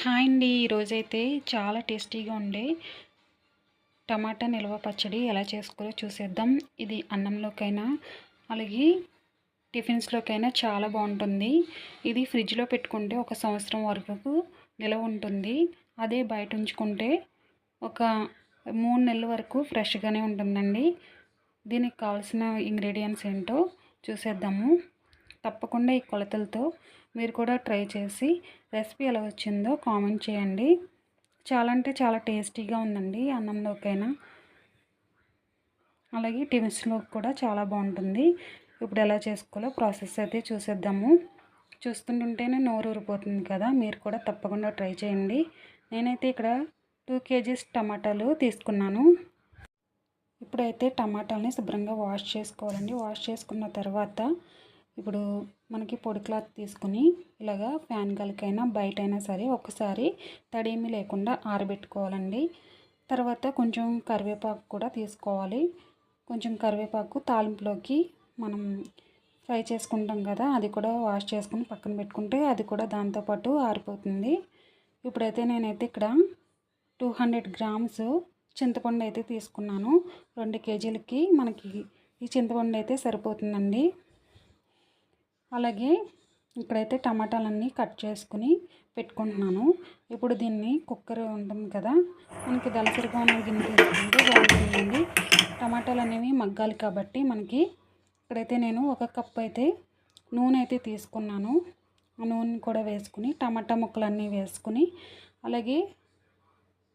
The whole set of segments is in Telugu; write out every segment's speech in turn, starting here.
హాయ్ అండి. ఈరోజైతే చాలా టేస్టీగా ఉండే టమాటా నిల్వ పచ్చడి ఎలా చేసుకోవాలో చూసేద్దాం. ఇది అన్నంలోకైనా అలాగే టిఫిన్స్లోకైనా చాలా బాగుంటుంది. ఇది ఫ్రిడ్జ్లో పెట్టుకుంటే ఒక సంవత్సరం వరకు నిల్వ ఉంటుంది. అదే బయట ఉంచుకుంటే ఒక మూడు నెలల వరకు ఫ్రెష్గానే ఉంటుందండి. దీనికి కావాల్సిన ఇంగ్రీడియంట్స్ ఏంటో చూసేద్దాము. తప్పకుండా ఈ కొలతలతో మీరు కూడా ట్రై చేసి రెసిపీ ఎలా వచ్చిందో కామెంట్ చేయండి. చాలా అంటే చాలా టేస్టీగా ఉందండి అన్నంలోకైనా. అలాగే టిఫిన్స్లో కూడా చాలా బాగుంటుంది. ఇప్పుడు ఎలా చేసుకోవాలో ప్రాసెస్ అయితే చూసేద్దాము. చూస్తుంటుంటేనే నోరు ఊరిపోతుంది కదా మీరు కూడా తప్పకుండా ట్రై చేయండి. నేనైతే ఇక్కడ టూ కేజీస్ టమాటాలు తీసుకున్నాను. ఇప్పుడైతే టమాటాలని శుభ్రంగా వాష్ చేసుకోవాలండి. వాష్ చేసుకున్న తర్వాత ఇప్పుడు మనకి పొడి క్లాత్ తీసుకుని ఇలాగా ఫ్యాన్ గాలికైనా బయట అయినా సరే ఒకసారి తడేమీ లేకుండా ఆరబెట్టుకోవాలండి. తర్వాత కొంచెం కరివేపాకు కూడా తీసుకోవాలి. కొంచెం కరివేపాకు తాలింపులోకి మనం ఫ్రై చేసుకుంటాం కదా అది కూడా వాష్ చేసుకుని పక్కన పెట్టుకుంటే అది కూడా దాంతోపాటు ఆరిపోతుంది. ఇప్పుడైతే నేనైతే ఇక్కడ టూ హండ్రెడ్ గ్రామ్స్ చింతపండు అయితే తీసుకున్నాను. రెండు కేజీలకి మనకి ఈ చింతపండు అయితే సరిపోతుందండి. అలాగే ఇక్కడైతే టమాటాలన్నీ కట్ చేసుకుని పెట్టుకుంటున్నాను. ఇప్పుడు దీన్ని కుక్కర్ ఉంటుంది కదా మనకి దళసరిగా ఉన్న గిన్నె తీసుకుంటే బాగుంటుందండి టమాటాలు అనేవి మగ్గాలి కాబట్టి మనకి ఇక్కడైతే నేను ఒక కప్ అయితే నూనె అయితే తీసుకున్నాను. ఆ నూనె కూడా వేసుకుని టమాటా ముక్కలన్నీ వేసుకుని అలాగే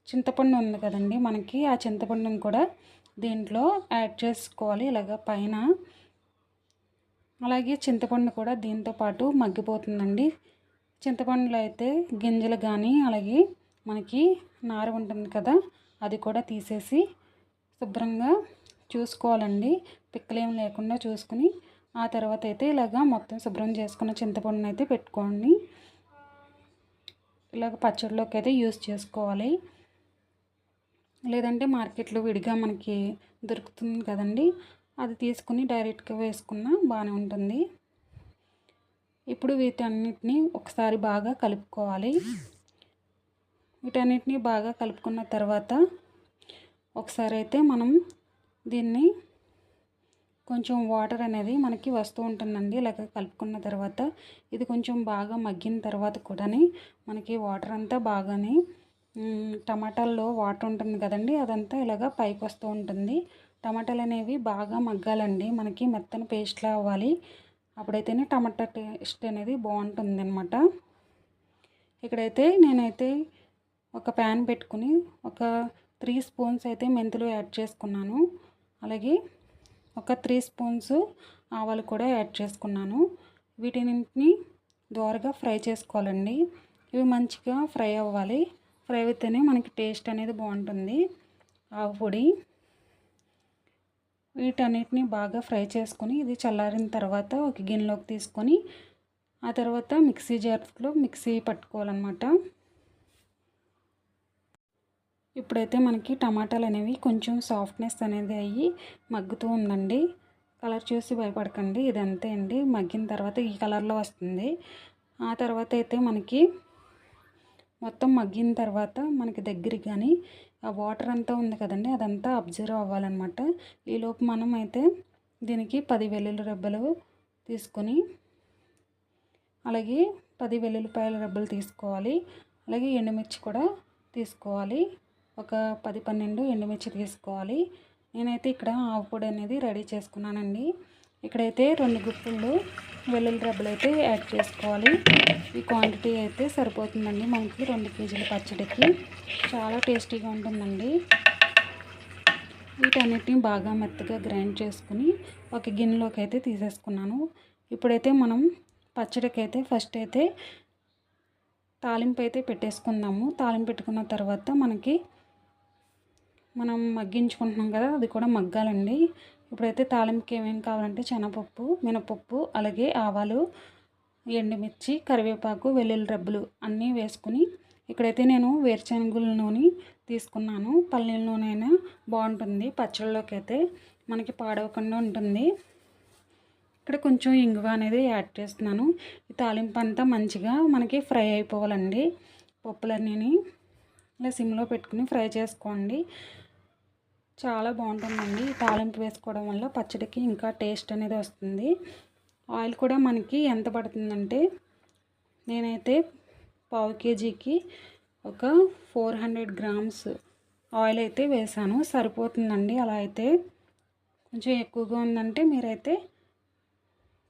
చింతపండు ఉంది కదండి మనకి ఆ చింతపండుని కూడా దీంట్లో యాడ్ చేసుకోవాలి. ఇలాగ పైన అలాగే చింతపండు కూడా దీంతో పాటు మగ్గిపోతుందండి. చింతపండులో అయితే గింజలు కానీ అలాగే మనకి నార ఉంటుంది కదా అది కూడా తీసేసి శుభ్రంగా చూసుకోవాలండి. పిక్కలేం లేకుండా చూసుకుని ఆ తర్వాత అయితే ఇలాగ మొత్తం శుభ్రం చేసుకున్న చింతపండుని అయితే పెట్టుకోండి. ఇలాగ పచ్చడిలోకి అయితే యూస్ చేసుకోవాలి. లేదంటే మార్కెట్లో విడిగా మనకి దొరుకుతుంది కదండి. అది తీసుకుని డైరెక్ట్గా వేసుకున్న బాగానే ఉంటుంది. ఇప్పుడు వీటన్నిటిని ఒకసారి బాగా కలుపుకోవాలి. వీటన్నిటిని బాగా కలుపుకున్న తర్వాత ఒకసారి అయితే మనం దీన్ని కొంచెం వాటర్ అనేది మనకి వస్తూ ఉంటుందండి. ఇలాగ కలుపుకున్న తర్వాత ఇది కొంచెం బాగా మగ్గిన తర్వాత కూడా మనకి వాటర్ అంతా బాగానే టమాటాల్లో వాటర్ ఉంటుంది కదండి అదంతా ఇలాగ పైకి వస్తూ ఉంటుంది. టమాటాలు అనేవి బాగా మగ్గాలండి. మనకి మెత్తని పేస్ట్లా అవ్వాలి. అప్పుడైతేనే టమాటా టేస్ట్ అనేది బాగుంటుంది అనమాట ఇక్కడైతే నేనైతే ఒక ప్యాన్ పెట్టుకుని ఒక త్రీ స్పూన్స్ అయితే మెంతులు యాడ్ చేసుకున్నాను. అలాగే ఒక త్రీ స్పూన్స్ ఆవాలు కూడా యాడ్ చేసుకున్నాను. వీటిని దోరగా ఫ్రై చేసుకోవాలండి. ఇవి మంచిగా ఫ్రై అవ్వాలి. ఫ్రై అయితేనే మనకి టేస్ట్ అనేది బాగుంటుంది. ఆవు పొడి. వీటన్నిటిని బాగా ఫ్రై చేసుకొని ఇది చల్లారిన తర్వాత ఒక గిన్నెలోకి తీసుకొని ఆ తర్వాత మిక్సీ జార్లో మిక్సీ పట్టుకోవాలన్నమాట. ఇప్పుడైతే మనకి టమాటాలు అనేవి కొంచెం సాఫ్ట్నెస్ అనేది అయ్యి మగ్గుతూ ఉందండి. కలర్ చూసి భయపడకండి ఇది అంతే అండి. మగ్గిన తర్వాత ఈ కలర్లో వస్తుంది. ఆ తర్వాత అయితే మనకి మొత్తం మగ్గిన తర్వాత మనకి దగ్గరికి కానీ ఆ వాటర్ అంతా ఉంది కదండి అదంతా అబ్జర్వ్ అవ్వాలన్నమాట. ఈలోపు మనం అయితే దీనికి పది వెల్లుల్లి రెబ్బలు తీసుకొని అలాగే పది వెల్లుల్లిపాయల రెబ్బలు తీసుకోవాలి. అలాగే ఎండుమిర్చి కూడా తీసుకోవాలి. ఒక పది పన్నెండు ఎండుమిర్చి తీసుకోవాలి. నేనైతే ఇక్కడ ఆవు పొడి అనేది రెడీ చేసుకున్నానండి. ఇక్కడైతే రెండు గుప్పులు వెల్లుల్లి రబ్బలు అయితే యాడ్ చేసుకోవాలి. ఈ క్వాంటిటీ అయితే సరిపోతుందండి మనకి రెండు కేజీల పచ్చడికి. చాలా టేస్టీగా ఉంటుందండి. వీటన్నిటిని బాగా మెత్తగా గ్రైండ్ చేసుకుని ఒక గిన్నెలోకి అయితే తీసేసుకున్నాను. ఇప్పుడైతే మనం పచ్చడికి అయితే ఫస్ట్ అయితే తాలింపు అయితే పెట్టేసుకుందాము. తాలింపు పెట్టుకున్న తర్వాత మనకి మనం మగ్గించుకుంటున్నాం కదా అది కూడా మగ్గాలండి. ఇప్పుడైతే తాలింపుకి ఏమేమి కావాలంటే శనగపప్పు మినపప్పు అలాగే ఆవాలు ఎండుమిర్చి కరివేపాకు వెల్లుల్లి రబ్బులు అన్నీ వేసుకుని ఇక్కడైతే నేను వేరుశనగుల నూనె తీసుకున్నాను. పల్లీల నూనె అయినా బాగుంటుంది. పచ్చళ్ళలోకి అయితే మనకి పాడవకుండా ఉంటుంది. ఇక్కడ కొంచెం ఇంగువ అనేది యాడ్ చేస్తున్నాను. ఈ తాలింపు అంతా మంచిగా మనకి ఫ్రై అయిపోవాలండి. పప్పులన్నీ ఇలా సిమ్లో పెట్టుకుని ఫ్రై చేసుకోండి. చాలా బాగుంటుందండి. తాలింపు వేసుకోవడం వల్ల పచ్చడికి ఇంకా టేస్ట్ అనేది వస్తుంది. ఆయిల్ కూడా మనకి ఎంత పడుతుందంటే నేనైతే పావు కేజీకి ఒక ఫోర్ హండ్రెడ్ గ్రామ్స్ ఆయిల్ అయితే వేసాను. సరిపోతుందండి. అలా అయితే కొంచెం ఎక్కువగా ఉందంటే మీరైతే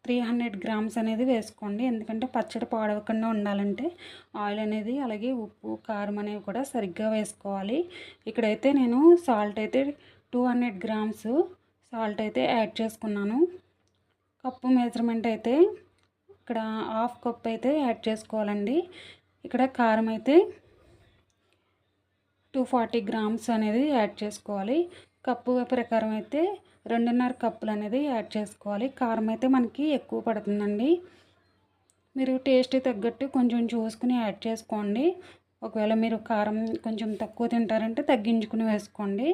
త్రీ హండ్రెడ్ గ్రామ్స్ అనేది వేసుకోండి. ఎందుకంటే పచ్చడి పాడవకుండా ఉండాలంటే ఆయిల్ అనేది అలాగే ఉప్పు కారం అనేవి కూడా సరిగ్గా వేసుకోవాలి. ఇక్కడైతే నేను సాల్ట్ అయితే టూ హండ్రెడ్ గ్రామ్స్ సాల్ట్ అయితే యాడ్ చేసుకున్నాను. కప్పు మెజర్మెంట్ అయితే ఇక్కడ హాఫ్ కప్ అయితే యాడ్ చేసుకోవాలండి. ఇక్కడ కారం అయితే టూ ఫార్టీ గ్రామ్స్ అనేది యాడ్ చేసుకోవాలి. కప్పు ప్రకారం అయితే రెండున్నర కప్పులు అనేది యాడ్ చేసుకోవాలి. కారం అయితే మనకి ఎక్కువ పడుతుందండి. మీరు టేస్ట్ తగ్గట్టు కొంచెం చూసుకుని యాడ్ చేసుకోండి. ఒకవేళ మీరు కారం కొంచెం తక్కువ తింటారంటే తగ్గించుకుని వేసుకోండి.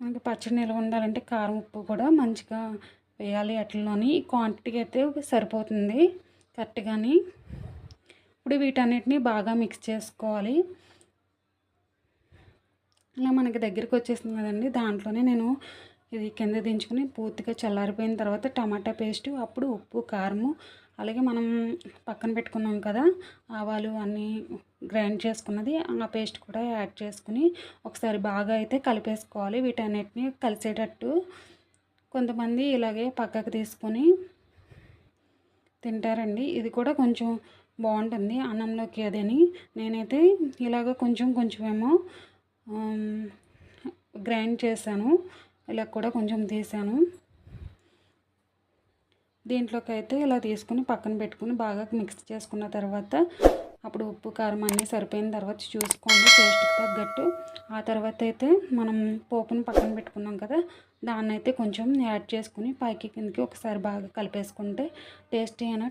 మనకి పచ్చడి నిల్వ ఉండాలంటే కారం ఉప్పు కూడా మంచిగా వేయాలి. అట్లలోని ఈ క్వాంటిటీ అయితే సరిపోతుంది. కరెక్ట్గాని ఇప్పుడు వీటన్నిటిని బాగా మిక్స్ చేసుకోవాలి. ఇలా మనకి దగ్గరికి వచ్చేసింది కదండి. దాంట్లోనే నేను ఇది కింద దించుకుని పూర్తిగా చల్లారిపోయిన తర్వాత టమాటా పేస్ట్ అప్పుడు ఉప్పు కారము అలాగే మనం పక్కన పెట్టుకున్నాం కదా ఆవాలు అన్నీ గ్రైండ్ చేసుకున్నది. ఆ పేస్ట్ కూడా యాడ్ చేసుకుని ఒకసారి బాగా అయితే కలిపేసుకోవాలి. వీటన్నిటిని కలిసేటట్టు కొంతమంది ఇలాగే పక్కకు తీసుకొని తింటారండి. ఇది కూడా కొంచెం బాగుంటుంది అన్నంలోకి అదని. నేనైతే ఇలాగ కొంచెం కొంచెమేమో గ్రైండ్ చేశాను ఇలా కూడా కొంచెం తీసాను. దీంట్లోకి అయితే ఇలా తీసుకుని పక్కన పెట్టుకుని బాగా మిక్స్ చేసుకున్న తర్వాత అప్పుడు ఉప్పు కారం అన్నీ సరిపోయిన తర్వాత చూసుకోండి టేస్ట్కి తగ్గట్టు. ఆ తర్వాత అయితే మనం పోపును పక్కన పెట్టుకున్నాం కదా దాన్ని అయితే కొంచెం యాడ్ చేసుకుని పైకి కిందకి ఒకసారి బాగా కలిపేసుకుంటే టేస్టీ అయిన